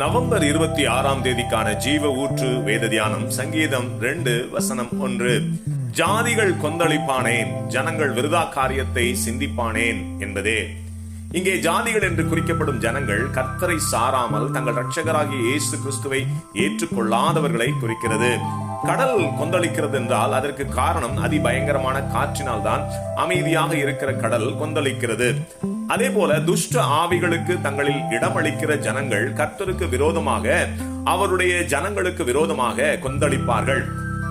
November இருபத்தி ஆறாம் தேதிக்கான ஜீவ ஊற்று வேத தியானம் சங்கீதம் ரெண்டு வசனம் ஒன்று. ஜாதிகள் கொந்தளிப்பானேன் ஜனங்கள் விருதா காரியத்தை சிந்திப்பானேன் என்பதே. இங்கே ஜாதிகள் என்று குறிக்கப்படும் ஜனங்கள் கர்த்தரை சாராமல் தங்கள் ரட்சகராகிய இயேசு கிறிஸ்துவை ஏற்றுக்கொள்ளாதவர்களை குறிக்கிறது. கடல் கொந்தளிக்கிறது என்றால் அதற்கு காரணம் அதிபயங்கரமான காற்றினால் தான் அமைதியாக இருக்கிற கடல் கொந்தளிக்கிறது. அதே போல துஷ்ட ஆவிகளுக்கு தங்களில் இடமளிக்கிற ஜனங்கள் கர்த்தருக்கு விரோதமாக அவருடைய ஜனங்களுக்கு விரோதமாக கொந்தளிப்பார்கள்.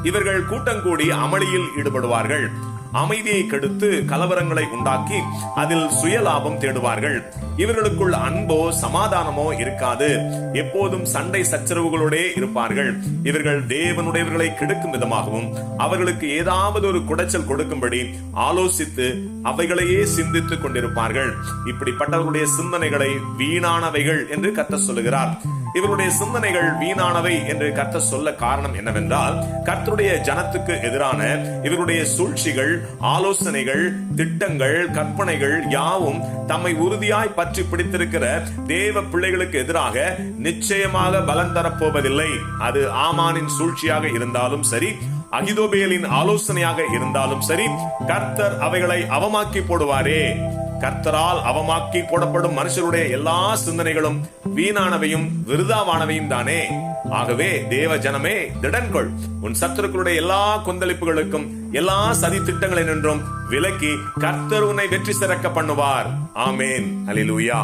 இவர்கள் கூட்டங்கூடி அமளியில் ஈடுபடுவார்கள். அமைதியை கெடுத்து கலவரங்களை உண்டாக்கி அதில் சுயலாபம் தேடுவார்கள். இவர்களுக்குள் அன்போ சமாதானமோ இருக்காது. எப்போதும் சண்டை சச்சரவுகளோடே இருப்பார்கள். இவர்கள் தேவனுடையவர்களை கெடுக்கும் விதமாகவும் அவர்களுக்கு ஏதாவது ஒரு குடைச்சல் கொடுக்கும்படி ஆலோசித்து அவைகளையே சிந்தித்துக் கொண்டிருப்பார்கள். இப்படிப்பட்டவர்களுடைய சிந்தனைகளை வீணானவைகள் என்று கத்த சொல்லுகிறார். இவருடைய சிந்தனைகள் வீணானவை என்று கர்த்த சொல்ல காரணம் என்னவென்றால் கர்த்தருடைய ஜனத்துக்கு எதிரான இவருடைய சூழ்ச்சிகள் ஆலோசனைகள் திட்டங்கள் கற்பனைகள் யாவும் தம்மை உறுதியாய் பற்றி பிடித்திருக்கிற தேவ பிள்ளைகளுக்கு எதிராக நிச்சயமாக பலன் தரப்போவதில்லை. அது ஆமானின் சூழ்ச்சியாக இருந்தாலும் சரி அகிதோபேலின் ஆலோசனையாக இருந்தாலும் சரி கர்த்தர் அவைகளை அவமாக்கி போடுவாரே. கர்த்தரால் அவமாக்கி போடப்படும் மனுஷருடைய எல்லா சிந்தனைகளும் வீணானவையும் விருதாவானவையும் தானே? ஆகவே தேவ ஜனமே திடன்கொள். உன் சத்துருக்களுடைய எல்லா கொந்தளிப்புகளுக்கும் எல்லா சதி திட்டங்களினின்றும் விலக்கி கர்த்தர் உன்னை வெற்றி சிறக்க பண்ணுவார். ஆமேன். அலிலூயா